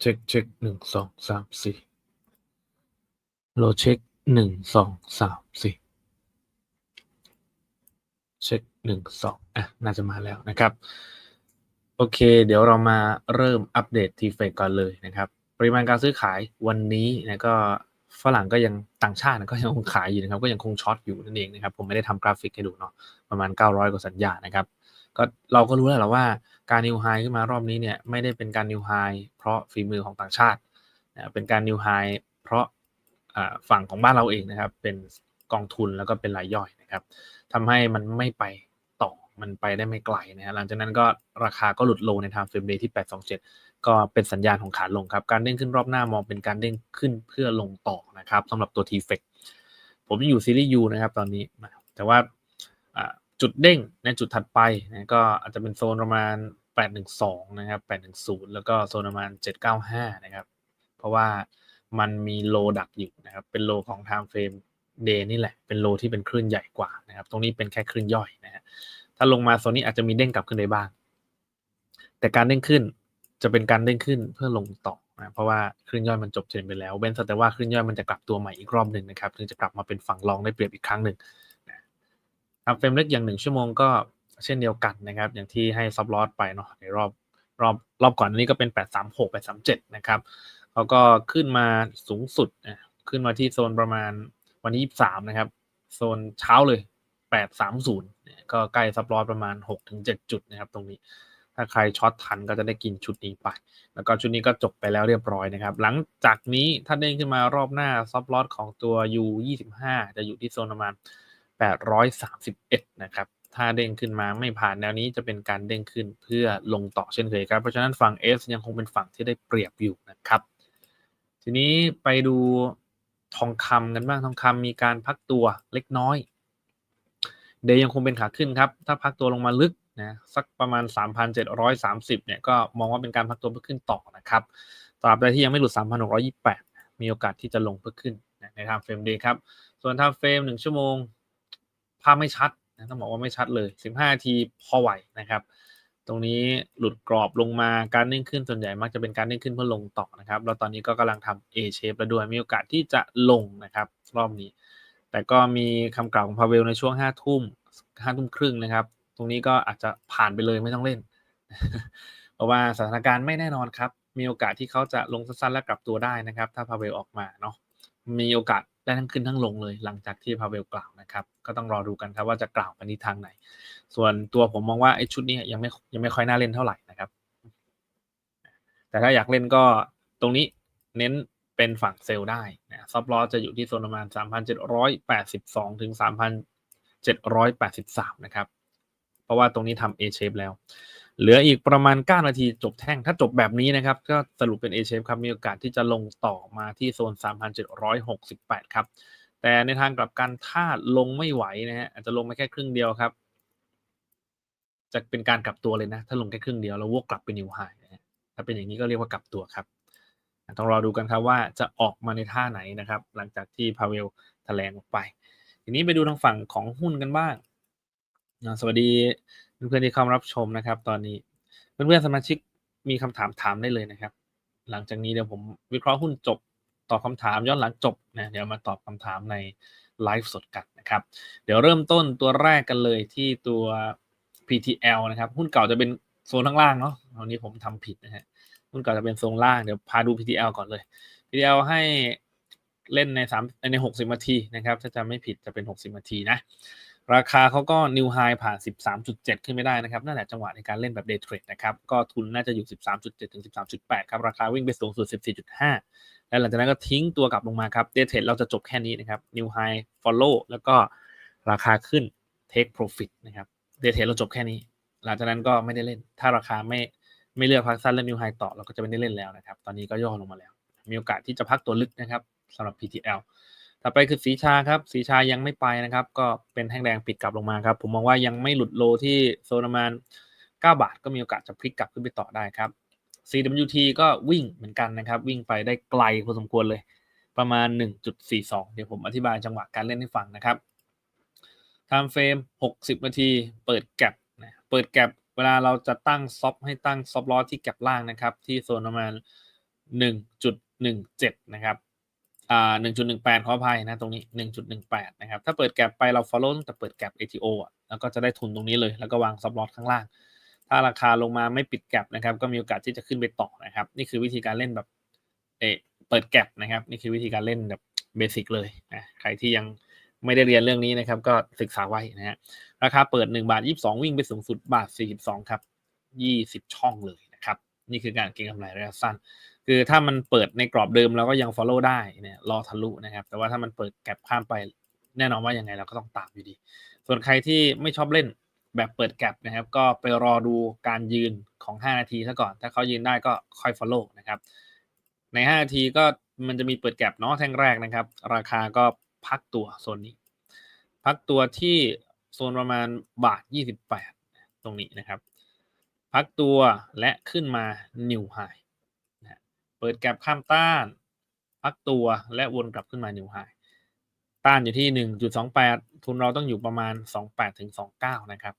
เช็คเช็คหนึ่งสองสามสี่โลเช็คหนึ่งสองสามสี่เช็คหนึ่งสองอะ น่าจะมาแล้วนะครับ โอเค เดี๋ยวเรามาเริ่มอัปเดตทีเฟกก่อนเลยนะครับ ปริมาณการซื้อขายวันนี้นะก็ฝรั่งก็ยังต่างชาติก็ยังคงขายอยู่นะครับ ก็ยังคงช็อตอยู่นั่นเองนะครับ ผมไม่ได้ทำกราฟิกให้ดูเนาะประมาณ 900 กว่าสัญญานะครับ ก็เราก็รู้แล้วแหละว่าการนิวไฮขึ้นมารอบนี้เนี่ยไม่ได้เป็นการนิวไฮเพราะฝีมือของต่างชาตินะเป็นการนิวไฮเพราะฝั่งของบ้านเราเองนะครับ เป็นกองทุนแล้วก็เป็นรายย่อยนะครับทำให้มันไม่ไปต่อมันไปได้ไม่ไกลนะฮะหลังจากนั้นก็ราคาก็หลุดโลในทางเฟรมเดย์ที่ 827 ก็เป็นสัญญาณของขาลงครับ การเด้งขึ้นรอบหน้ามองเป็นการเด้งขึ้นเพื่อลงต่อนะครับสำหรับตัว t f e c ผมยังอยู่ซีรีส์ U นะครับตอนนี้ แต่ว่า จุดเด้งในจุดถัดไปนะก็อาจจะเป็นโซนประมาณ 812 นะครับ 810 แล้วก็โซนประมาณ 795 นะครับ เพราะว่ามันมีโลดักอยู่นะครับ เป็นโลของ time frame day นี่แหละ เป็นโลที่เป็นคลื่นใหญ่กว่านะครับ ตรงนี้เป็นแค่คลื่นย่อยนะฮะถ้าลงมาโซนนี้อาจจะมีเด้งกลับขึ้นได้บ้าง แต่การเด้งขึ้นจะเป็นการเด้งขึ้นเพื่อลงต่อนะเพราะว่าคลื่นย่อยมันจบเทรนไปแล้ว เว้นแต่ว่าคลื่นย่อยมันจะกลับตัวใหม่อีกรอบหนึ่งนะครับ ถึงจะกลับมาเป็นฝั่งรองได้เปรียบอีกครั้งหนึ่ง ทำเฟรมเล็กอย่างหนึ่งชั่วโมงก็เช่นเดียวกันนะครับ อย่างที่ให้ซับลอสไปเนาะในรอบรอบรอบก่อนนี้ก็เป็น 836 837 นะครับเขาก็ขึ้นมาสูงสุดขึ้นมาที่โซนประมาณวันที่23 นะครับ โซนเช้าเลย 830 ก็ใกล้ซับลอสประมาณ 6-7 จุดนะครับตรงนี้ถ้าใครช็อตทันก็จะได้กินชุดนี้ไป แล้วก็ชุดนี้ก็จบไปแล้วเรียบร้อยนะครับ หลังจากนี้ถ้าเด้งขึ้นมารอบหน้าซับลอสของตัว U 25 จะอยู่ที่โซนประมาณ 831 นะครับ ถ้าเด้งขึ้นมาไม่ผ่านแนวนี้จะเป็นการเด้งขึ้นเพื่อลงต่อเช่นเคยครับ เพราะฉะนั้นฝั่ง S ยังคงเป็นฝั่งที่ได้เปรียบอยู่นะครับ ทีนี้ไปดูทองคำกันบ้างทองคำมีการพักตัวเล็กน้อย เดย์ยังคงเป็นขาขึ้นครับ ถ้าพักตัวลงมาลึกนะสักประมาณ 3,730 เนี่ยก็มองว่าเป็นการพักตัวเพื่อขึ้นต่อนะครับตราบใดที่ยังไม่หลุด 3,628 มีโอกาสที่จะลงเพื่อขึ้นในทางเฟรมเดย์ครับ ส่วนทางเฟรม 1 ชั่วโมงาพไม่ชัดนะต้องบอกว่าไม่ชัดเลย 15นาทีพอไหวนะครับ ตรงนี้หลุดกรอบลงมาการเด้งขึ้นส่วนใหญ่มักจะเป็นการเด้งขึ้นเพื่อลงต่อนะครับแล้วตอนนี้ก็กำลังทำ A shape แล้วด้วยมีโอกาสที่จะลงนะครับ รอบนี้ แต่ก็มีคำกล่าวของพาเวลในช่วง5ทุ่ม5ทุ่มครึ่งนะครับ ตรงนี้ก็อาจจะผ่านไปเลยไม่ต้องเล่น เพราะว่าสถานการณ์ไม่แน่นอนครับ มีโอกาสที่เขาจะลงสั้นๆและกลับตัวได้นะครับ ถ้าพาเวลออกมาเนาะมีโอกาส ได้ทั้งขึ้นทั้งลงเลยหลังจากที่พาเวลกล่าวนะครับ ก็ต้องรอดูกันครับว่าจะกล่าวไปในทางไหน ส่วนตัวผมมองว่าไอ้ชุดนี้ยังไม่ยังไม่ค่อยน่าเล่นเท่าไหร่นะครับ แต่ถ้าอยากเล่นก็ตรงนี้เน้นเป็นฝั่งเซลล์ได้นะซับลอจะอยู่ที่โซนประมาณ 3,782 ถึง 3,783 นะครับ เพราะว่าตรงนี้ทำ A shape แล้ว เหลืออีกประมาณ 9 นาทีจบแท่ง ถ้าจบแบบนี้นะครับ ก็สรุปเป็น A shape ครับ มีโอกาสที่จะลงต่อมาที่โซน 3,768 ครับ แต่ในทางกลับกันถ้าลงไม่ไหวนะฮะอาจจะลงมาแค่ครึ่งเดียวครับ จะเป็นการกลับตัวเลยนะ ถ้าลงแค่ครึ่งเดียวแล้ววกกลับไปนิวไฮนะถ้าเป็นอย่างนี้ก็เรียกว่ากลับตัวครับ ต้องรอดูกันครับว่าจะออกมาในท่าไหนนะครับ หลังจากที่พาเวลแถลงออกไป ทีนี้ไปดูทางฝั่งของหุ้นกันบ้างสวัสดี เพื่อนๆที่เข้ามารับชมนะครับ ตอนนี้เพื่อนๆสมาชิกมีคำถามถามได้เลยนะครับ หลังจากนี้เดี๋ยวผมวิเคราะห์หุ้นจบตอบคำถามย้อนหลังจบนะเดี๋ยวมาตอบคำถามในไลฟ์สดกันนะครับ เดี๋ยวเริ่มต้นตัวแรกกันเลยที่ตัว PTL นะครับ หุ้นเก่าจะเป็นโซนข้างล่างเนาะวันนี้ผมทำผิดนะฮะหุ้นเก่าจะเป็นโซนล่างเดี๋ยวพาดู PTL ก่อนเลย PTL ให้เล่นใน3ใน60นาทีนะครับ ถ้าจำไม่ผิดจะเป็น60นาทีนะ ราคาเขาก็นิวไฮผ่าน 13.7 ขึ้นไม่ได้นะครับนั่นแหละจังหวะในการเล่นแบบเดย์เทรดนะครับก็ทุนน่าจะอยู่ 13.7 ถึง 13.8 ครับราคาวิ่งไปสูงสุด 14.5 แล้วหลังจากนั้นก็ทิ้งตัวกลับลงมาครับเดย์เทรดเราจะจบแค่นี้นะครับนิวไฮ follow แล้วก็ราคาขึ้น take profit นะครับเดย์เทรดเราจบแค่นี้ หลังจากนั้นก็ไม่ได้เล่น ถ้าราคาไม่ไม่เลือกพักสั้นและนิวไฮต่อเราก็จะไม่ได้เล่นแล้วนะครับตอนนี้ก็ย่อลงมาแล้ว มีโอกาสที่จะพักตัวลึกนะครับสำหรับ PTL ต่อไปคือสีชาครับสีชายังไม่ไปนะครับ ก็เป็นแท่งแดงปิดกลับลงมาครับ ผมมองว่ายังไม่หลุดโลที่โซนประมาณ 9 บาทก็มีโอกาสจะพลิกกลับขึ้นไปต่อได้ครับ CWT ก็วิ่งเหมือนกันนะครับ วิ่งไปได้ไกลพอสมควรเลย ประมาณ 1.42 เดี๋ยวผมอธิบายจังหวะการเล่นให้ฟังนะครับ time frame 60 นาที เปิดแก็บนะเปิดแก็บเวลาเราจะตั้งซอฟให้ตั้งซอฟล้อที่แก็บล่างนะครับ ที่โซนประมาณหนึ่งจุดหนึ่งเจ็ดนะครับ อ่าหนึ่งจุดหนึ่งแปดขออภัยนะตรงนี้หนึ่งจุดหนึ่งแปดนะครับ ถ้าเปิดแก็บไปเรา follow ตั้งแต่เปิดแก็บ ATO อะแล้วก็จะได้ทุนตรงนี้เลย แล้วก็วางซับลอตข้างล่าง ถ้าราคาลงมาไม่ปิดแก็บนะครับ ก็มีโอกาสที่จะขึ้นไปต่อนะครับ นี่คือวิธีการเล่นแบบเอเปิดแก็บนะครับ นี่คือวิธีการเล่นแบบเบสิกเลยนะใครที่ยังไม่ได้เรียนเรื่องนี้นะครับ ก็ศึกษาไว้นะฮะราคาเปิด1บาท22 วิ่งไปสูงสุดบาท42ครับ20 ช่องเลยนะครับ นี่คือการเก็งกำไรระยะสั้น คือถ้ามันเปิดในกรอบเดิมเราก็ยัง follow ได้เนี่ยรอทะลุนะครับ แต่ว่าถ้ามันเปิดแก็บข้ามไปแน่นอนว่ายังไงเราก็ต้องตามอยู่ดี ส่วนใครที่ไม่ชอบเล่นแบบเปิดแก็บนะครับ ก็ไปรอดูการยืนของ 5 นาทีซะก่อน ถ้าเขายืนได้ก็ค่อย follow นะครับ ใน 5 นาทีก็มันจะมีเปิดแก็บเนาะแท่งแรกนะครับ ราคาก็พักตัวโซนนี้ พักตัวที่โซนประมาณบาท 28 ตรงนี้นะครับ พักตัวและขึ้นมา new high นะฮ เปิดแก็บข้ามต้าน พักตัวและวนกลับขึ้นมา new high ต้านอยู่ที่ 1.28 ทุนเราต้องอยู่ประมาณ 28ถึง29 นะครับ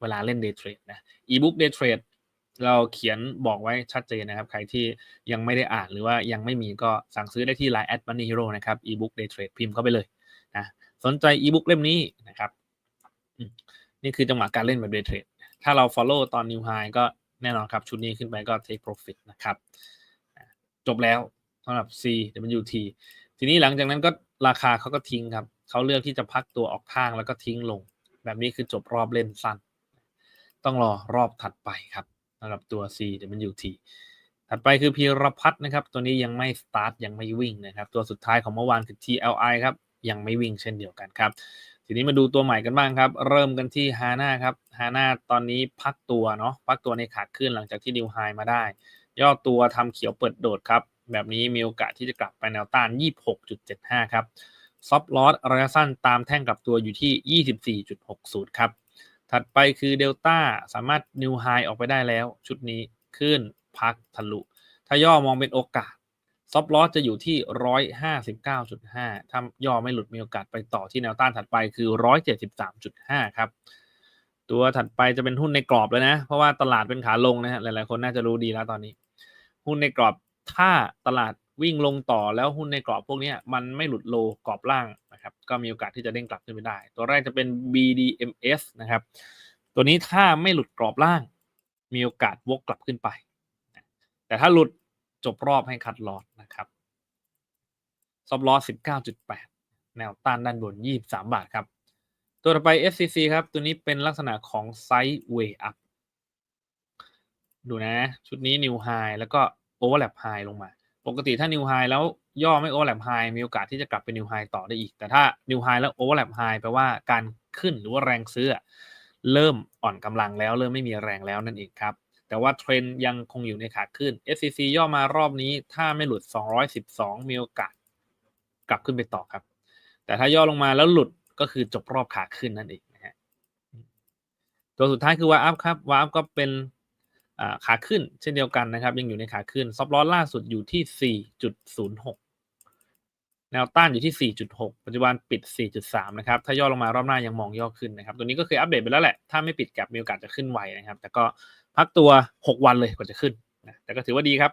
เวลาเล่น day trade นะ ebook day trade เราเขียนบอกไว้ชัดเจนนะครับ ใครที่ยังไม่ได้อ่านหรือว่ายังไม่มีก็สั่งซื้อได้ที่ Line at money hero นะครับ ebook day trade พิมพ์เข้าไปเลยนะสนใจ ebook เล่มนี้นะครับนี่คือจังหวะการเล่นแบบ day trade ถ้าเรา follow ตอน new high ก็แน่นอนครับ ชุดนี้ขึ้นไปก็ take profit นะครับ จบแล้วสำหรับ CWT ทีนี้หลังจากนั้นก็ราคาเขาก็ทิ้งครับเขาเลือกที่จะพักตัวออกข้างแล้วก็ทิ้งลง แบบนี้คือจบรอบเล่นสั้น ต้องรอรอบถัดไปครับสำหรับตัว CWT ถัดไปคือพีรพัฒน์นะครับ ตัวนี้ยังไม่สตาร์ทยังไม่วิ่งนะครับ ตัวสุดท้ายของเมื่อวานคือ TLI ครับ ยังไม่วิ่งเช่นเดียวกันครับ ทีนี้มาดูตัวใหม่กันบ้างครับ เริ่มกันที่ HANA ครับ HANA ตอนนี้พักตัวเนาะพักตัวในขาขึ้นหลังจากที่ดิวไฮมาได้ ย่อตัวทำเขียวเปิดโดดครับ แบบนี้มีโอกาสที่จะกลับไปแนวต้าน 26.75 ครับซอฟลอสระยะสั้นตามแท่งกลับตัวอยู่ที่ 24.60 ครับ ถัดไปคือเดลต้าสามารถนิวไฮออกไปได้แล้ว ชุดนี้ขึ้นพักทะลุ ถ้าย่อมองเป็นโอกาสซอฟลอสจะอยู่ที่ 159.5 ถ้าย่อไม่หลุดมีโอกาสไปต่อที่แนวต้านถัดไปคือ 173.5 ครับ ตัวถัดไปจะเป็นหุ้นในกรอบแล้วนะ เพราะว่าตลาดเป็นขาลงนะฮะหลายๆคนน่าจะรู้ดีแล้วตอนนี้ หุ้นในกรอบถ้าตลาดวิ่งลงต่อแล้วหุ้นในกรอบพวกนี้มันไม่หลุดโลกรอบล่างนะครับ ก็มีโอกาสที่จะเด้งกลับขึ้นไปได้ ตัวแรกจะเป็น BDMs นะครับ ตัวนี้ถ้าไม่หลุดกรอบล่าง มีโอกาสวกกลับขึ้นไป แต่ถ้าหลุดจบรอบให้คัดลอสนะครับซอบลอส19.8 แนวต้านด้านบน 23 บาทครับ ตัวต่อไป FCC ครับ ตัวนี้เป็นลักษณะของไซด์เวย์อัพดูนะ ชุดนี้ New High แล้วก็ Overlap High ลงมา ปกติถ้า New High แล้วย่อไม่ Overlap High มีโอกาสที่จะกลับไป New High ต่อได้อีก แต่ถ้า New High แล้ว Overlap High แปลว่าการขึ้นหรือว่าแรงซื้อ เริ่มอ่อนกำลังแล้ว เริ่มไม่มีแรงแล้วนั่นเองครับ แต่ว่าเทรนยังคงอยู่ในขาขึ้น SCC ย่อมารอบนี้ถ้าไม่หลุด 212 มีโอกาส กลับขึ้นไปต่อครับ แต่ถ้าย่อลงมาแล้วหลุด ก็คือจบรอบขาขึ้นนั่นเองนะฮะตัวสุดท้ายคือวาอัพครับวาอัพก็เป็นขาขึ้นเช่นเดียวกันนะครับ ยังอยู่ในขาขึ้นซับลอสล่าสุดอยู่ที่ 4.06 แนวต้านอยู่ที่ 4.6 ปัจจุบันปิด 4.3 นะครับ ถ้าย่อลงมารอบหน้ายังมองย่อขึ้นนะครับ ตัวนี้ก็เคยอัปเดตไปแล้วแหละ ถ้าไม่ปิดแก็บมีโอกาสจะขึ้นไวนะครับ แต่ก็พักตัว 6 วันเลยกว่าจะขึ้นนะแต่ก็ถือว่าดีครับ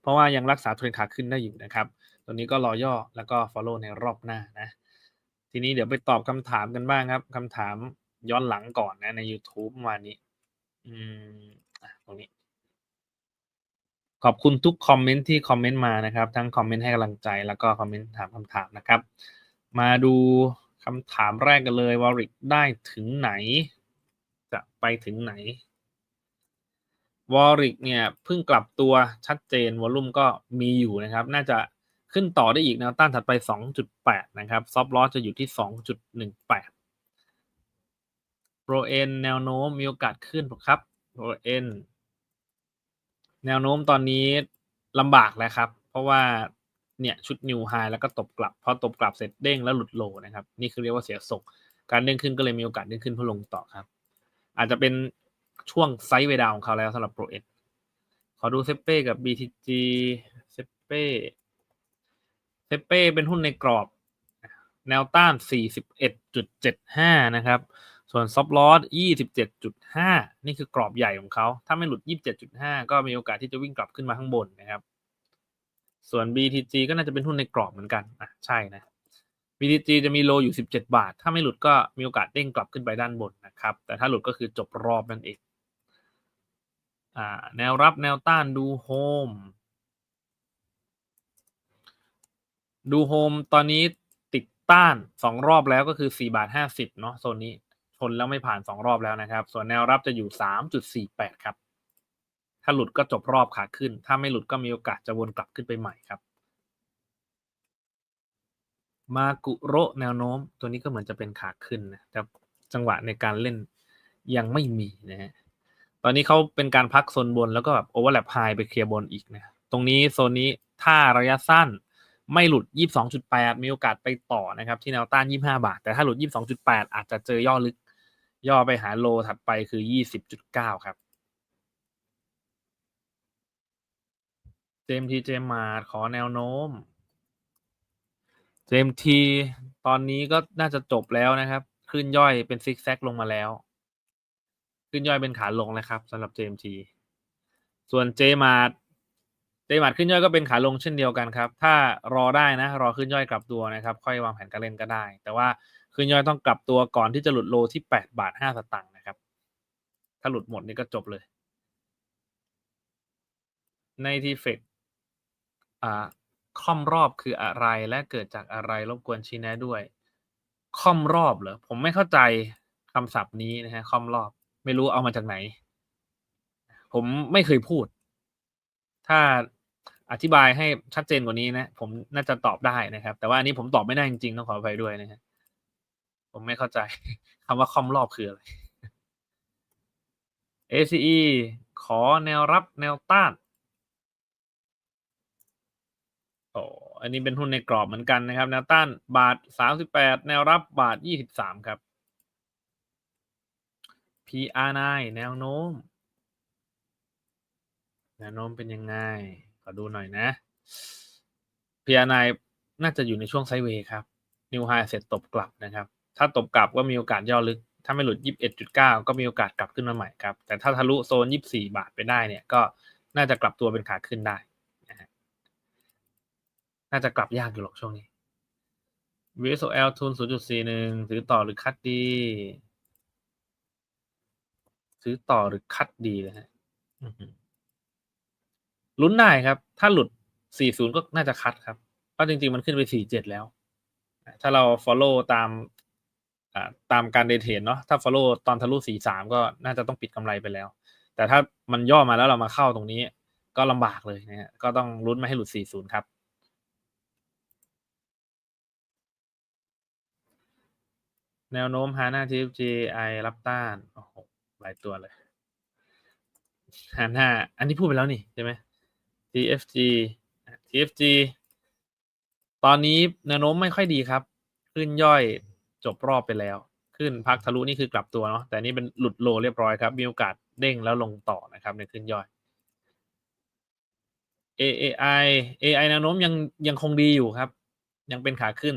เพราะว่ายังรักษาเทรนขาขึ้นได้อยู่นะครับ ตัวนี้ก็รอย่อแล้วก็ follow ในรอบหน้านะ ทีนี้เดี๋ยวไปตอบคำถามกันบ้างครับคำถามย้อนหลังก่อนนะใน YouTube เมื่อวานนี้ อืมตรงนี้ ขอบคุณทุกคอมเมนต์ที่คอมเมนต์มานะครับ ทั้งคอมเมนต์ให้กำลังใจแล้วก็คอมเมนต์ถามคำถามนะครับ มาดูคำถามแรกกันเลยวอริกได้ถึงไหน จะไปถึงไหนวอริกเนี่ยเพิ่งกลับตัวชัดเจนวอลุ่มก็มีอยู่นะครับ น่าจะ ขึ้นต่อได้อีกแนวต้านถัดไป 2.8 นะครับซอฟลอสจะอยู่ที่ 2.18 โปรเอ็นแนวโน้มมีโอกาสขึ้นครับโปรเอ็นแนวโน้มตอนนี้ลำบากแล้วครับ เพราะว่าเนี่ยชุดนิวไฮแล้วก็ตบกลับพอตบกลับเสร็จเด้งแล้วหลุดโลนะครับ นี่คือเรียกว่าเสียส่งการเด้งขึ้นก็เลยมีโอกาสเด้งขึ้นเพื่อลงต่อครับ อาจจะเป็นช่วงไซด์เวดาวของเขาแล้วสำหรับโปรเอนขอดูเซเป้กับ BTG เซเป้ เซเป้เป็นหุ้นในกรอบ แนวต้าน 41.75 นะครับ ส่วนซับลอส27.5 นี่คือกรอบใหญ่ของเขา ถ้าไม่หลุด 27.5 ก็มีโอกาสที่จะวิ่งกลับขึ้นมาข้างบนนะครับ ส่วน BTG ก็น่าจะเป็นหุ้นในกรอบเหมือนกันอะใช่นะ BTG จะมีโลอยู่ 17 บาท ถ้าไม่หลุดก็มีโอกาสเด้งกลับขึ้นไปด้านบนนะครับ แต่ถ้าหลุดก็คือจบรอบนั่นเองอ่าแนวรับแนวต้านดูโฮม ดูโฮมตอนนี้ติดต้านสองรอบแล้วก็คือ4บาท50เนาะโซนนี้ชนแล้วไม่ผ่านสองรอบแล้วนะครับ ส่วนแนวรับจะอยู่3.48ครับ ถ้าหลุดก็จบรอบขาขึ้น ถ้าไม่หลุดก็มีโอกาสจะวนกลับขึ้นไปใหม่ครับ มากุโระแนวโน้ม ตัวนี้ก็เหมือนจะเป็นขาขึ้นนะแต่จังหวะในการเล่นยังไม่มีนะฮะตอนนี้เขาเป็นการพักโซนบนแล้วก็แบบโอเวอร์แลปไฮไปเคลียร์บนอีกนะ ตรงนี้โซนนี้ถ้าระยะสั้น ไม่หลุด 22.8 มีโอกาสไปต่อนะครับ ที่แนวต้าน 25 บาท แต่ถ้าหลุด 22.8 อาจจะเจอย่อลึก ย่อไปหาโลถัดไปคือ 20.9 ครับ เจมทีเจมาร์ขอแนวโน้ม เจมทีตอนนี้ก็น่าจะจบแล้วนะครับ ขึ้นย่อยเป็นซิกแซกลงมาแล้ว ขึ้นย่อยเป็นขาลงแล้วครับสำหรับ JMT ส่วน J m a r t J m a r t ขึ้นย่อยก็เป็นขาลงเช่นเดียวกันครับ ถ้ารอได้นะ รอขึ้นย่อยกลับตัวนะครับ ค่อยวางแผนการเล่นก็ได้ แต่ว่าขึ้นย่อยต้องกลับตัวก่อนที่จะหลุดโลที่8บาท5สตางค์นะครับ ถ้าหลุดหมดนี่ก็จบเลย ในทีเฟกอ่าค่อมรอบคืออะไรและเกิดจากอะไรรบกวนชี้แนะด้วย ค่อมรอบเหรอผมไม่เข้าใจคำศัพท์นี้นะฮะค่อมรอบ ไม่รู้เอามาจากไหน ผมไม่เคยพูด ถ้า อธิบายให้ชัดเจนกว่านี้นะ ผมน่าจะตอบได้นะครับ แต่ว่าอันนี้ผมตอบไม่ได้จริงๆต้องขออภัยด้วยนะฮะผมไม่เข้าใจคำว่าคอมรอบคืออะไร ACE ขอแนวรับแนวต้านโอ้อันนี้เป็นหุ้นในกรอบเหมือนกันนะครับ แนวต้านบาทสามสิบแปดแนวรับบาทยี่สิบสามครับ PR9 แนวโน้ม แนวโน้มเป็นยังไง ขอดูหน่อยนะ PR9 น่าจะอยู่ในช่วงไซเวย์ครับนิวไฮเสร็จตบกลับนะครับ ถ้าตบกลับก็มีโอกาสย่อลึก ถ้าไม่หลุด 21.9 ก็มีโอกาสกลับขึ้นมาใหม่ครับ แต่ถ้าทะลุโซน 24 บาทไปได้เนี่ยก็น่าจะกลับตัวเป็นขาขึ้นได้นะฮะน่าจะกลับยากอยู่หรอกช่วงนี้ VSOL ทุน 0.41 ถือต่อหรือคัดดีซื้อต่อหรือคัดดีนะฮะ ลุ้นได้ครับ ถ้าหลุด 40 ก็น่าจะคัดครับ เพราะจริง ๆ มันขึ้นไป 47 แล้ว ถ้าเรา follow ตามตามการเดทเทรดเนาะ ถ้า follow ตอนทะลุ 43 ก็น่าจะต้องปิดกำไรไปแล้ว แต่ถ้ามันย่อมาแล้วเรามาเข้าตรงนี้ ก็ลำบากเลยนะฮะก็ต้องลุ้นไม่ให้หลุด 40 ครับแนวโน้มหาน้า TFGI รับต้าน โอ้โห หลายตัวเลยหาน้าอันนี้พูดไปแล้วนี่ใช่ไหม TFG TFG ตอนนี้แนวโน้มไม่ค่อยดีครับ ขึ้นย่อยจบรอบไปแล้ว ขึ้นพักทะลุนี่คือกลับตัวเนาะแต่นี่เป็นหลุดโลเรียบร้อยครับ มีโอกาสเด้งแล้วลงต่อนะครับในขึ้นย่อย AAI AI แนวโน้มยังยังคงดีอยู่ครับ ยังเป็นขาขึ้น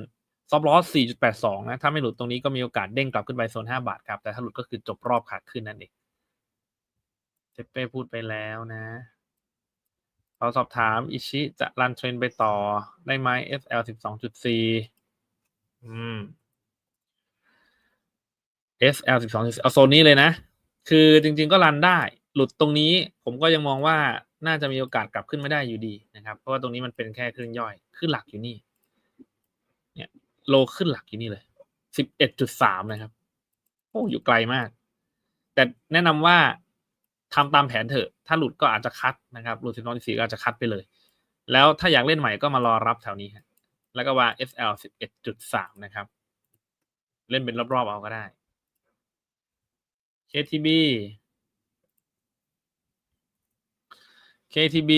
ซอฟต์ลอส4.82 นะ ถ้าไม่หลุดตรงนี้ก็มีโอกาสเด้งกลับขึ้นไปโซน 5 บาทครับ แต่ถ้าหลุดก็คือจบรอบขาขึ้นนั่นเองเจเป้พูดไปแล้วนะ เราสอบถาม อิชิจะรันเทรนไปต่อได้ไหม SL 12.4อืม SL 12.4เอาโซนนี้เลยนะ คือจริง ๆ ก็รันได้ หลุดตรงนี้ผมก็ยังมองว่าน่าจะมีโอกาสกลับขึ้นไม่ได้อยู่ดีนะครับ เพราะว่าตรงนี้มันเป็นแค่ครึ่งย่อย ขึ้นหลักอยู่นี่ เนี่ย โลขึ้นหลักอยู่นี่เลย11.3นะครับ โอ้อยู่ไกลมาก แต่แนะนำว่า ทำตามแผนเถอะ ถ้าหลุดก็อาจจะคัดนะครับหลุดสิบน้อยสี่ก็อาจจะคัดไปเลย แล้วถ้าอยากเล่นใหม่ก็มารอรับแถวนี้แล้วก็วา SL 11.3นะครับ เล่นเป็นรอบๆเอาก็ได้ KTB KTB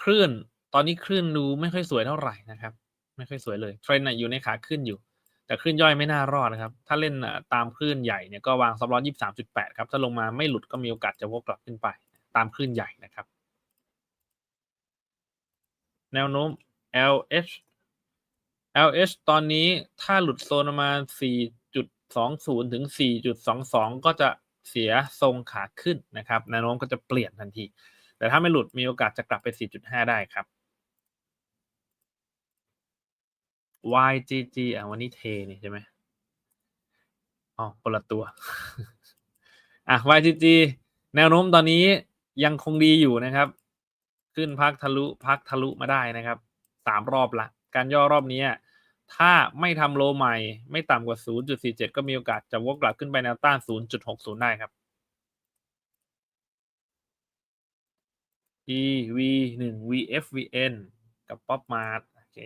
คลื่น ตอนนี้คลื่นดูไม่ค่อยสวยเท่าไหร่นะครับ ไม่ค่อยสวยเลย เทรนด์น่ะอยู่ในขาขึ้นอยู่ แต่คลื่นย่อยไม่น่ารอดนะครับ ถ้าเล่นตามคลื่นใหญ่เนี่ยก็วางซับร้อนยี่สามจุดแปดครับ ถ้าลงมาไม่หลุดก็มีโอกาสจะวกกลับขึ้นไป ตามคลื่นใหญ่นะครับ แนวโน้ม LH LH ตอนนี้ถ้าหลุดโซนประมาณ 4.20 ถึง 4.22 ก็จะเสียทรงขาขึ้นนะครับ แนวโน้มก็จะเปลี่ยนทันที แต่ถ้าไม่หลุดมีโอกาสจะกลับไป 4.5 ได้ครับ YGG อะวันนี้เทนี่ใช่ไหมอ๋อคนละตัว อะ YGG แนวโน้มตอนนี้ยังคงดีอยู่นะครับ ขึ้นพักทะลุพักทะลุมาได้นะครับสามรอบละ การย่อรอบนี้ ถ้าไม่ทำโลใหม่ ไม่ต่ำกว่า 0.47 ก็มีโอกาสจะวกกลับขึ้นไปแนวต้าน 0.60 ได้ครับ EV 1 VFVN กับ Pop Mart โอเค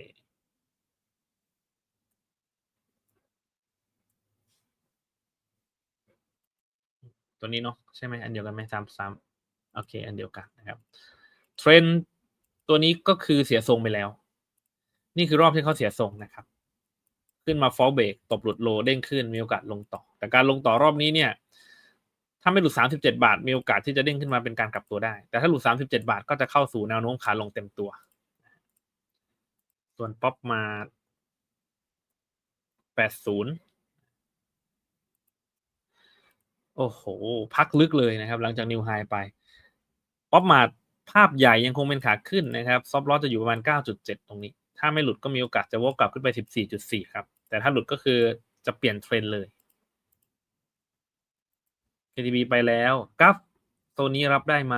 ตัวนี้เนาะใช่ไหมอันเดียวกันไหมซ้ำซ้ำโอเค อันเดียวกันนะครับเทรนตัวนี้ก็คือเสียทรงไปแล้ว นี่คือรอบที่เขาเสียทรงนะครับ ขึ้นมาฟอลเบรกตบหลุดโลเด้งขึ้นมีโอกาสลงต่อ แต่การลงต่อรอบนี้เนี่ย ถ้าไม่หลุด 37 บาท มีโอกาสที่จะเด้งขึ้นมาเป็นการกลับตัวได้ แต่ถ้าหลุด 37 บาทก็จะเข้าสู่แนวโน้มขาลงเต็มตัว ส่วนป๊อปมา 80 โอ้โห พักลึกเลยนะครับ หลังจากนิวไฮไปป๊อปมาภาพใหญ่ยังคงเป็นขาขึ้นนะครับ ซอฟต์ลอสจะอยู่ประมาณ 9.7 ตรงนี้ ถ้าไม่หลุดก็มีโอกาสจะวกกลับขึ้นไป 14.4 ครับ แต่ถ้าหลุดก็คือจะเปลี่ยนเทรนเลย KTB ไปแล้วกัฟโซนนี้รับได้ไหม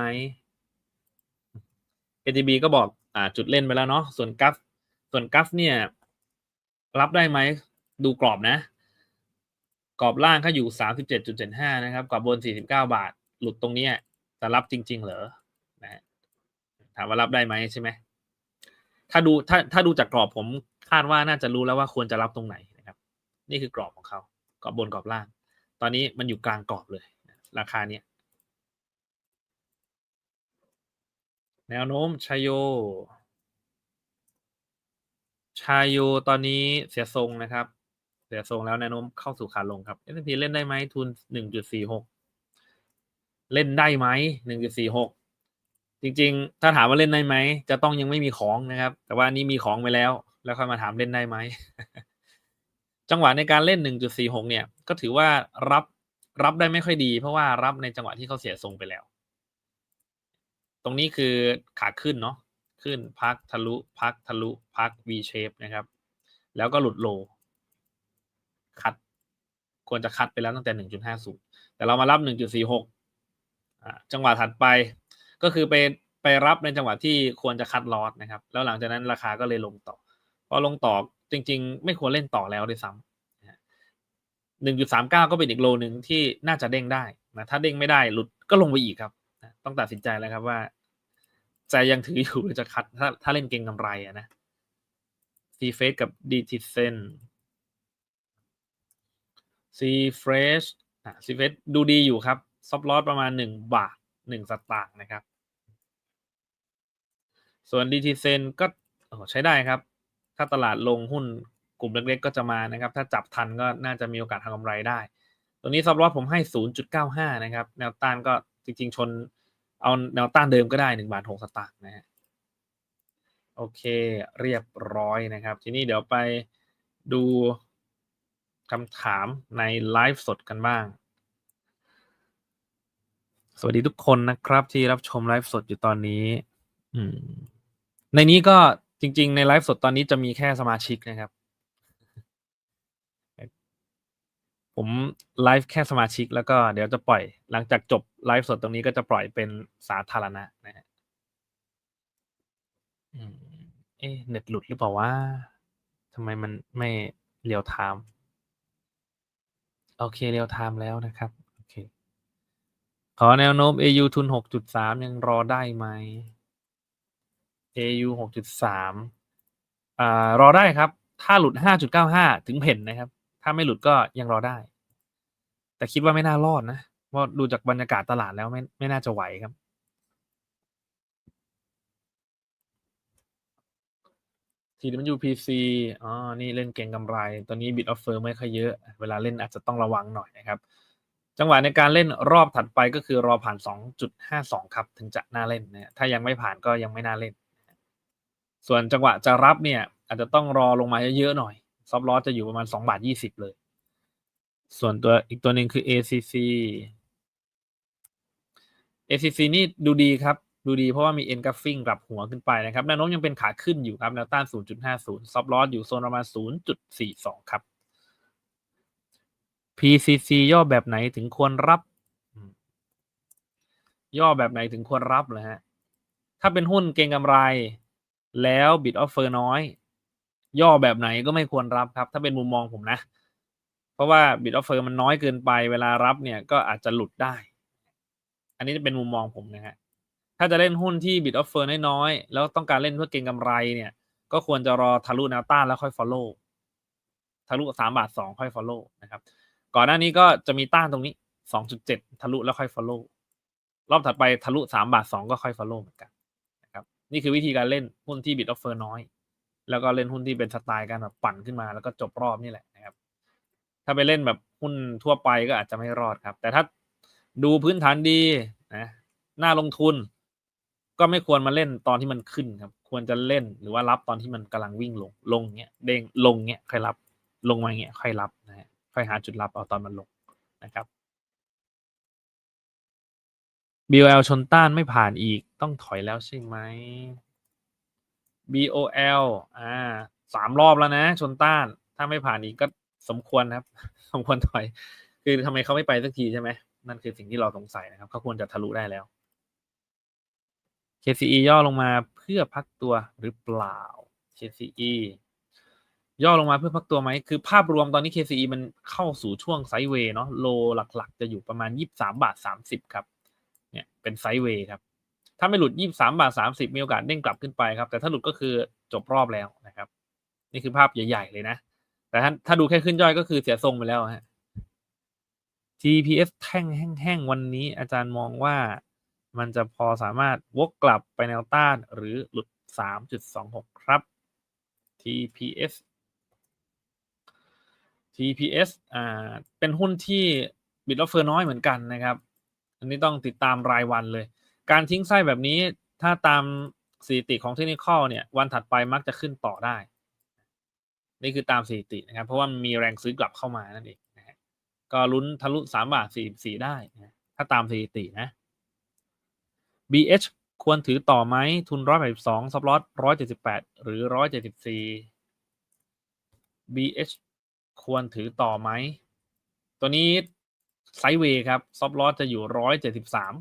KTB ก็บอกอ่าจุดเล่นไปแล้วเนาะ ส่วนกัฟส่วนกัฟเนี่ย รับได้ไหม ดูกรอบนะ กรอบล่างเขาอยู่37.75นะครับกรอบบน49บาท หลุดตรงนี้จะรับจริง ๆ เหรอนะถามว่ารับได้ไหมใช่ไหมถ้าดูถ้าถ้าดูจากกรอบผมคาดว่าน่าจะรู้แล้วว่าควรจะรับตรงไหนนะครับ นี่คือกรอบของเขากรอบบนกรอบล่าง ตอนนี้มันอยู่กลางกรอบเลย ราคาเนี้ยแนวโน้มชายโย ชายโยตอนนี้เสียทรงนะครับ เสียทรงแล้วแนวโน้มเข้าสู่ขาลงครับ S&P เล่นได้ไหมทุน 1.46 เล่นได้ไหม 1.46 จริงๆ ถ้าถามว่าเล่นได้ไหม จะต้องยังไม่มีของนะครับ แต่ว่านี่มีของไปแล้ว แล้วค่อยมาถามเล่นได้ไหม จังหวะในการเล่น 1.46 เนี่ย ก็ถือว่ารับรับได้ไม่ค่อยดี เพราะว่ารับในจังหวะที่เขาเสียทรงไปแล้ว ตรงนี้คือขาขึ้นเนาะ ขึ้นพักทะลุ พักทะลุ พัก V shape นะครับ แล้วก็หลุดโล คัด ควรจะคัดไปแล้วตั้งแต่ 1.50 แต่เรามารับ 1.46 จังหวะถัดไป ก็คือไปไปรับในจังหวะที่ควรจะคัดลอสนะครับ แล้วหลังจากนั้นราคาก็เลยลงต่อ พอลงต่อจริง ๆ ไม่ควรเล่นต่อแล้วด้วยซ้ำหนึ่งจุดสามเก้าก็เป็นอีกโลหนึ่งที่น่าจะเด้งได้นะถ้าเด้งไม่ได้หลุดก็ลงไปอีกครับ ต้องตัดสินใจแล้วครับว่าใจยังถืออยู่หรือจะคัดถ้าถ้าเล่นเก่งกำไรอะนะซีเฟสกับดีทิเซน ซีเฟสอะซีเฟสดูดีอยู่ครับซอฟลอสประมาณหนึ่งบาทหนึ่งสตางค์นะครับ ส่วนดีทีเซนก็ใช้ได้ครับ ถ้าตลาดลงหุ้นกลุ่มเล็กๆก็จะมานะครับ ถ้าจับทันก็น่าจะมีโอกาสทำกำไรได้ ตัวนี้ซับลอสผมให้ 0.95 นะครับ แนวต้านก็จริง ๆ ชนเอาแนวต้านเดิมก็ได้1บาท6สตางค์นะฮะโอเคเรียบร้อยนะครับ ทีนี้เดี๋ยวไปดู คำถามในไลฟ์สดกันบ้าง สวัสดีทุกคนนะครับ ที่รับชมไลฟ์สดอยู่ตอนนี้ในนี้ก็จริง ๆ ในไลฟ์สดตอนนี้จะมีแค่สมาชิกนะครับ ผมไลฟ์แค่สมาชิกแล้วก็เดี๋ยวจะปล่อย หลังจากจบไลฟ์สดตรงนี้ก็จะปล่อยเป็นสาธารณะนะฮะเอ๊ะเน็ตหลุดหรือเปล่าว่าทำไมมันไม่เรียลไทม์ โอเคเรียลไทม์แล้วนะครับ โอเค ขอแนวโน้ม AU ทุน 6.3 ยังรอได้ไหม AU 6.3อ่ารอได้ครับ ถ้าหลุด 5.95 ถึงเพ่นนะครับ ถ้าไม่หลุดก็ยังรอได้ แต่คิดว่าไม่น่ารอดนะว่าดูจากบรรยากาศตลาดแล้วไม่ไม่น่าจะไหวครับ TWPC อ๋อ นี่เล่นเก่งกำไร ตอนนี้ Bid Offer ไม่ค่อยเยอะ เวลาเล่นอาจจะต้องระวังหน่อยนะครับ จังหวะในการเล่นรอบถัดไปก็คือรอผ่าน 2.52 ครับ ถึงจะน่าเล่นนะถ้ายังไม่ผ่านก็ยังไม่น่าเล่น ส่วนจังหวะจะรับเนี่ย อาจจะต้องรอลงมาเยอะๆหน่อยซอฟต์ลอสจะอยู่ประมาณ 2 บาท 20 เลย ส่วนตัวอีกตัวหนึ่งคือ ACC ACC นี่ดูดีครับ ดูดีเพราะว่ามีเอ็นกราฟิงกลับหัวขึ้นไปนะครับแนวโน้มยังเป็นขาขึ้นอยู่ครับแนวต้าน 0.50 ซับลอสอยู่โซนประมาณ 0.42 ครับ PCC ย่อแบบไหนถึงควรรับ ย่อแบบไหนถึงควรรับเหรอฮะถ้าเป็นหุ้นเก็งกำไร แล้วบิดออฟเฟอร์น้อย ย่อแบบไหนก็ไม่ควรรับครับ ถ้าเป็นมุมมองผมนะ เพราะว่าบิดออฟเฟอร์มันน้อยเกินไป เวลารับเนี่ยก็อาจจะหลุดได้ อันนี้จะเป็นมุมมองผมนะฮะ ถ้าจะเล่นหุ้นที่บิดออฟเฟอร์น้อยๆ แล้วต้องการเล่นเพื่อเก็งกำไรเนี่ย ก็ควรจะรอทะลุแนวต้านแล้วค่อย follow ทะลุสามบาทสองค่อย follow นะครับ ก่อนหน้านี้ก็จะมีต้านตรงนี้สองจุดเจ็ดทะลุแล้วค่อย follow รอบถัดไปทะลุสามบาทสองก็ค่อย follow เหมือนกันนะครับ นี่คือวิธีการเล่นหุ้นที่บิดออฟเฟอร์น้อย แล้วก็เล่นหุ้นที่เป็นสไตล์การแบบปั่นขึ้นมาแล้วก็จบรอบนี่แหละนะครับ ถ้าไปเล่นแบบหุ้นทั่วไปก็อาจจะไม่รอดครับ แต่ถ้าดูพื้นฐานดีนะน่าลงทุน ก็ไม่ควรมาเล่นตอนที่มันขึ้นครับ ควรจะเล่นหรือว่ารับตอนที่มันกำลังวิ่งลงลงเงี้ยเด้งลงเงี้ยค่อยรับ ลงมาเงี้ยค่อยรับนะฮะค่อยหาจุดรับเอาตอนมันลงนะครับ BOL ชนต้านไม่ผ่านอีกต้องถอยแล้วใช่ไหม BOL อ่าสามรอบแล้วนะ ชนต้าน ถ้าไม่ผ่านอีกก็สมควรครับ สมควรถอย คือทำไมเขาไม่ไปสักทีใช่ไหมนั่นคือสิ่งที่เราสงสัยนะครับเขาควรจะทะลุได้แล้ว KCE ย่อลงมาเพื่อพักตัวหรือเปล่า KCE ย่อลงมาเพื่อพักตัวไหม คือภาพรวมตอนนี้ KCE มันเข้าสู่ช่วงไซด์เวย์เนาะ โลหลักๆ จะอยู่ประมาณ 23 บาท 30 ครับ เนี่ย เป็นไซด์เวย์ครับ ถ้าไม่หลุด 23 บาท 30 มีโอกาสเด้งกลับขึ้นไปครับ แต่ถ้าหลุดก็คือจบรอบแล้วนะครับ นี่คือภาพใหญ่ ๆ เลยนะ แต่ถ้าถ้าดูแค่ขึ้นย่อยก็คือเสียทรงไปแล้วฮะ GPS แท่งแห้งๆ วันนี้อาจารย์มองว่า มันจะพอสามารถวกกลับไปแนวต้านหรือหลุด 3.26 ครับ TPS TPS อ่า เป็นหุ้นที่บิดออฟเฟอร์น้อยเหมือนกันนะครับ อันนี้ต้องติดตามรายวันเลย การทิ้งไส้แบบนี้ถ้าตามสถิติของเทคนิคเนี่ย วันถัดไปมักจะขึ้นต่อได้ นี่คือตามสถิตินะครับ เพราะว่ามีแรงซื้อกลับเข้ามานั่นเองนะฮะก็ลุ้นทะลุสามบาทสี่สี่ได้นะถ้าตามสถิตินะ BH ควรถือต่อไหมทุนร้อยแปดสิบสองซับลอตร้อยเจ็ดสิบแปดหรือร้อยเจ็ดสิบสี่ BH ควรถือต่อไหม ตัวนี้ไซด์เวย์ครับซับลอตจะอยู่ร้อยเจ็ดสิบสาม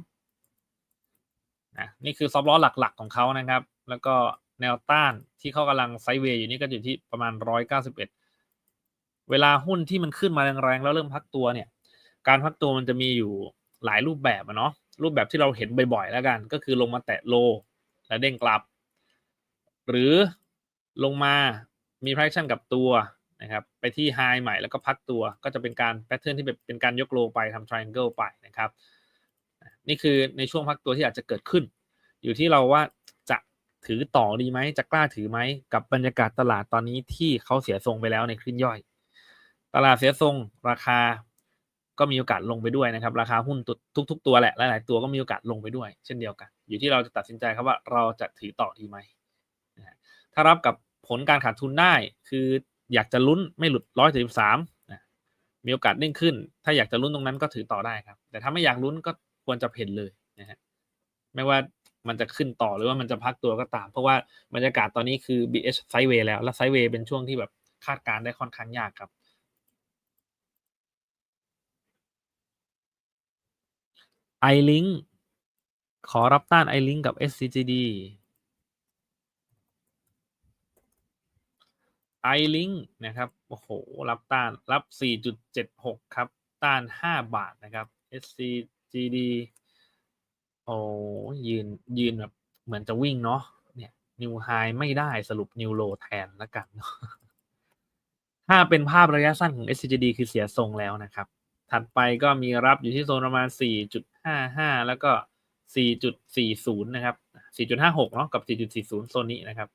นะนี่คือซับลอตหลักๆของเขานะครับ แล้วก็แนวต้านที่เขากำลังไซด์เวย์อยู่นี่ก็อยู่ที่ประมาณร้อยเก้าสิบเอ็ดเวลาหุ้นที่มันขึ้นมาแรงๆ แล้วเริ่มพักตัวเนี่ย การพักตัวมันจะมีอยู่หลายรูปแบบอะเนาะ รูปแบบที่เราเห็นบ่อยๆแล้วกัน ก็คือลงมาแตะโล แล้วเด้งกลับ หรือลงมามี traction กับตัวนะครับไปที่ไฮใหม่แล้วก็พักตัวก็จะเป็นการแพทเทิร์นที่เป็นการยกโลไปทำ triangle ไปนะครับ นี่คือในช่วงพักตัวที่อาจจะเกิดขึ้น อยู่ที่เราว่าจะถือต่อดีไหมจะกล้าถือไหมกับบรรยากาศตลาดตอนนี้ที่เขาเสียทรงไปแล้วในคลื่นย่อย ตลาดเสียทรงราคา ก็มีโอกาสลงไปด้วยนะครับ ราคาหุ้นทุก ๆ ตัวแหละหลายๆตัวก็มีโอกาสลงไปด้วย เช่นเดียวกัน อยู่ที่เราจะตัดสินใจครับว่าเราจะถือต่อดีไหมถ้ารับกับผลการขาดทุนได้ คืออยากจะลุ้นไม่หลุดร้อยสิบสามมีโอกาสเด้งขึ้น ถ้าอยากจะลุ้นตรงนั้นก็ถือต่อได้ครับ แต่ถ้าไม่อยากลุ้นก็ควรจะเพ่นเลยนะฮะไม่ว่ามันจะขึ้นต่อหรือว่ามันจะพักตัวก็ตาม เพราะว่าบรรยากาศตอนนี้คือ BH ไซด์เวย์แล้ว และไซด์เวย์เป็นช่วงที่แบบคาดการได้ค่อนข้างยากครับ iLink ขอรับต้าน iLink กับ SCGD iLink นะครับ โอ้โห รับต้าน รับ 4.76 ครับ ต้าน 5 บาทนะครับ SCGD โอ้ยืน ยืนแบบ เหมือนจะวิ่งเนาะ เนี่ย นิวไฮไม่ได้สรุปนิวโลแทนแล้วกันเนาะถ้าเป็นภาพระยะสั้นของ SCGD คือเสียทรงแล้วนะครับ ถัดไปก็มีรับอยู่ที่โซนประมาณ 4.55 แล้วก็ 4.40 นะครับ 4.56 เนาะกับ 4.40 โซนนี้นะครับ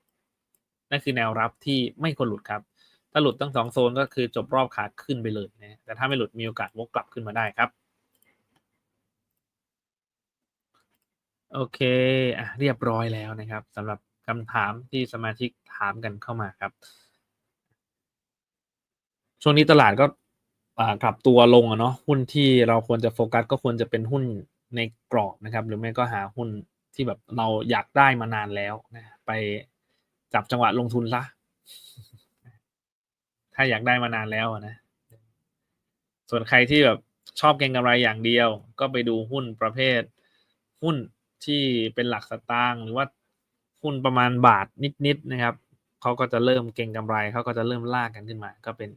นั่นคือแนวรับที่ไม่ควรหลุดครับ ถ้าหลุดทั้งสองโซนก็คือจบรอบขาขึ้นไปเลยนะ แต่ถ้าไม่หลุดมีโอกาสวกกลับขึ้นมาได้ครับ โอเคอะเรียบร้อยแล้วนะครับสำหรับคำถามที่สมาชิกถามกันเข้ามาครับ ช่วงนี้ตลาดก็ กลับตัวลงอะเนาะหุ้นที่เราควรจะโฟกัสก็ควรจะเป็นหุ้นในกรอบนะครับ หรือไม่ก็หาหุ้นที่แบบเราอยากได้มานานแล้วนะไปจับจังหวะลงทุนซะถ้าอยากได้มานานแล้วนะ ส่วนใครที่แบบชอบเก็งกำไรอย่างเดียว ก็ไปดูหุ้นประเภท หุ้นที่เป็นหลักสตางค์หรือว่าหุ้นประมาณบาทนิดๆนะครับเขาก็จะเริ่มเก็งกำไรเขาก็จะเริ่มลากกันขึ้นมา ก็เป็น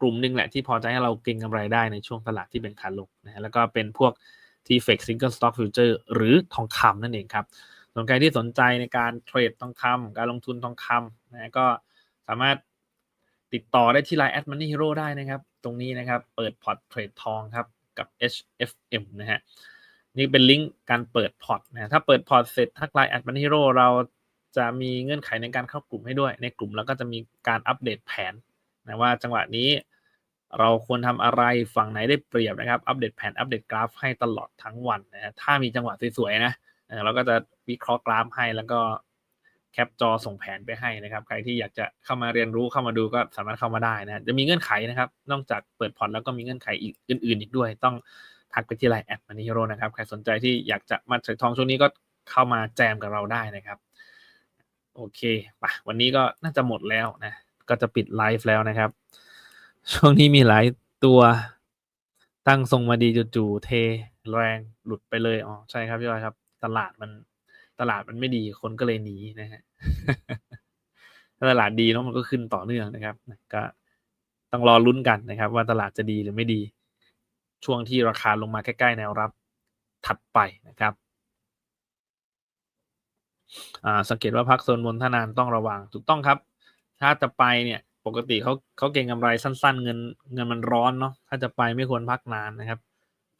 กลุ่มหนึ่งแหละที่พอจะให้เราเก็งกำไรได้ในช่วงตลาดที่เป็นขาลงนะฮะแล้วก็เป็นพวก t f e x Single Stock Future หรือทองคำนั่นเองครับส่วนใครที่สนใจในการเทรดทองคำการลงทุนทองคำนะก็สามารถติดต่อได้ที่ Line at Money Hero ได้นะครับ ตรงนี้นะครับเปิดพอร์ตเทรดทองครับกับ HFM นะฮะนี่เป็นลิงก์การเปิดพอร์ตนะถ้าเปิดพอร์ตเสร็จทัก Line at Money Hero เราจะมีเงื่อนไขในการเข้ากลุ่มให้ด้วย ในกลุ่มแล้วก็จะมีการอัปเดตแผนนะว่าจังหวะนี้ เราควรทำอะไรฝั่งไหนได้เปรียบนะครับ อัปเดตแผนอัปเดตกราฟให้ตลอดทั้งวันนะถ้ามีจังหวะสวยๆนะเราก็จะวิเคราะห์กราฟให้แล้วก็แคปจอส่งแผนไปให้นะครับ ใครที่อยากจะเข้ามาเรียนรู้เข้ามาดูก็สามารถเข้ามาได้นะจะมีเงื่อนไขนะครับ นอกจากเปิดพอร์ตแล้วก็มีเงื่อนไขอีกอื่น ๆ อีกด้วย ต้องทักไปที่ไลน์แอดมันนี่ฮีโรนะครับใครสนใจที่อยากจะมาเทรดทองช่วงนี้ก็เข้ามาแจมกับเราได้นะครับ โอเคปะวันนี้ก็น่าจะหมดแล้วนะ ก็จะปิดไลฟ์แล้วนะครับ ช่วงนี้มีหลายตัวตั้งทรงมาดีจู่ๆเทแรงหลุดไปเลยอ๋อใช่ครับพี่อ้อยครับ ตลาดมันตลาดมันไม่ดีคนก็เลยหนีนะฮะถ้าตลาดดีเนาะมันก็ขึ้นต่อเนื่องนะครับก็ต้องรอลุ้นกันนะครับ ว่าตลาดจะดีหรือไม่ดี ช่วงที่ราคาลงมาใกล้ๆแนวรับถัดไปนะครับอ่าสังเกตว่าพักโซนบนท่านานต้องระวังถูกต้องครับ ถ้าจะไปเนี่ย ปกติเขาเขาเก่งกำไรสั้น ๆ เงินเงินมันร้อนเนาะถ้าจะไปไม่ควรพักนานนะครับ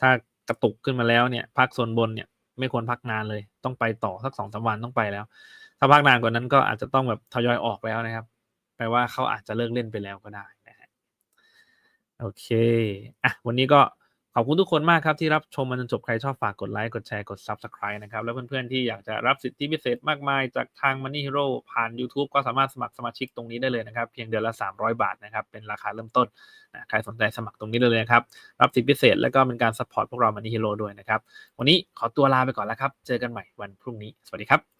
ถ้ากระตุกขึ้นมาแล้วเนี่ย พักโซนบนเนี่ยไม่ควรพักนานเลย ต้องไปต่อสักสองสามวันต้องไปแล้ว ถ้าพักนานกว่านั้นก็อาจจะต้องแบบทยอยออกแล้วนะครับแปลว่าเขาอาจจะเลิกเล่นไปแล้วก็ได้นะฮะโอเคอะวันนี้ก็ อบคุณทุกคนมากครับที่รับชมมาจนจบใครชอบฝากกดไลค์กดแชร์กด Subscribe นะครับ แล้วเพื่อนๆที่อยากจะรับสิทธิพิเศษมากมายจากทาง Money Hero ผ่าน YouTube ก็สามารถสมัครสมาชิกตรงนี้ได้เลยนะครับ เพียงเดือนละ 300 บาทนะครับ เป็นราคาเริ่มต้นนะใครสนใจสมัครตรงนี้ได้เลยครับ รับสิทธิพิเศษแล้วก็เป็นการสปอร์ตพวกเรา Money Hero ด้วยนะครับ วันนี้ขอตัวลาไปก่อนแล้วครับ เจอกันใหม่วันพรุ่งนี้ สวัสดีครับ